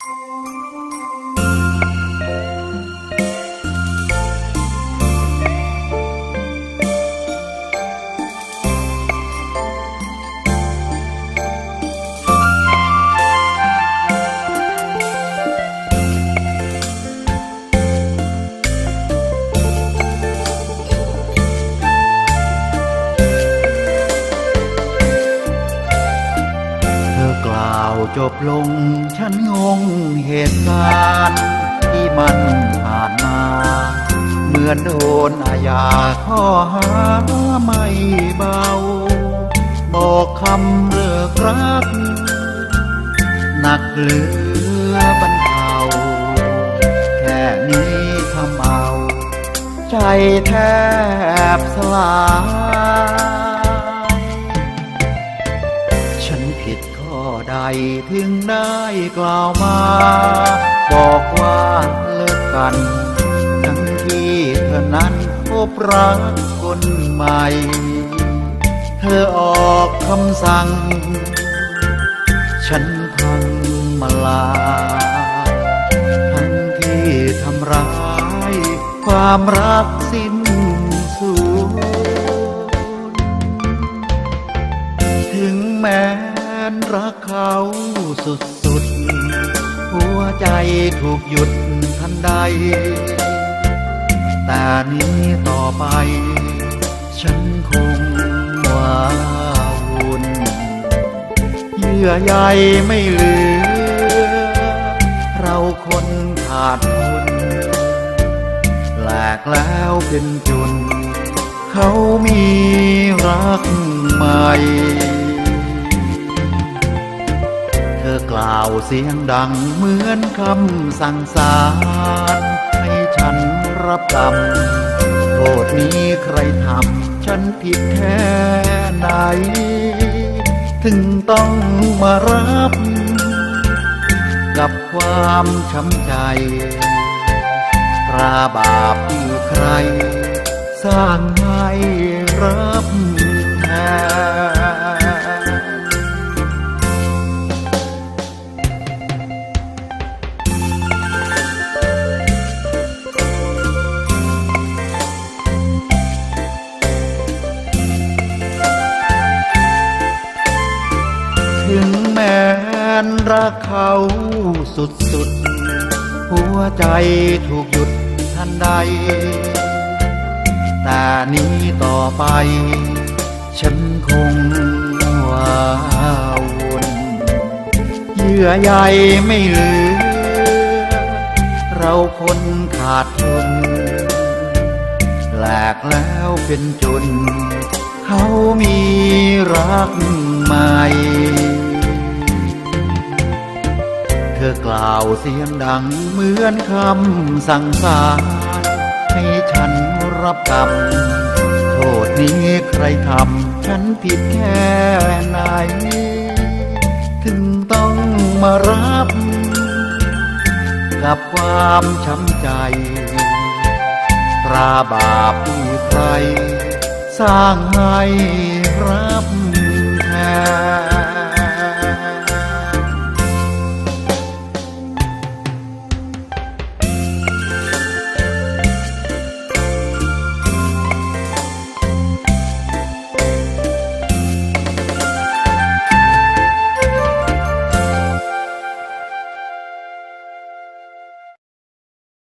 เจบลงฉันงงเหตุการณ์ที่มันผ่านมา เหมือนโดนอาญาข้อหาไม่เบา บอกคำเลิกรัก หนักเหลือบรรเทาแค่นี้ทำเอา ใจแทบสลาย ฉันผิดข้อใดถึงได้กล่าวมา บอกว่าเลิกกัน ทั้งที่เธอนั้นพบรักคนใหม่ เธอออกคำสั่ง ฉันพังมาลา ทั้งที่ทำร้าย ความรักสิ้นสุดถึงแม้ รักเขาสุดสุดๆหัวใจถูกหยุดทันใด แต่นี้ต่อไป ฉันคงว้าวุ่นเยื่อใยไม่เหลือ เราคนขาดทุนแหลกแล้วเป็นจุน เขามีรักใหม่ อกล่าวเสียงดังเหมือนคำสั่งสารให้ฉันรับกรรมโทษนี้ใครทำฉันผิดแค่ไหน ถึงต้องมารับ กับความช้ำใจตราบาปที่ใคร สร้างให้รับแทน รักเขาสุดสุด หัวใจถูกหยุดทันใด แต่นี้ต่อไป ฉันคงว้าวุ่นเยื่อใยไม่เหลือ เราคนขาดทุนแหลกแล้วเป็นจุนเขามีรักใหม่ อกล่าวเสียงดังเหมือนคำสั่งสารให้ฉันรับกรรม โทษนี้ใครทำฉันผิดแค่ไหน ถึงต้องมารับ กับความช้ำใจ ตราบาปที่ใคร สร้างให้รับ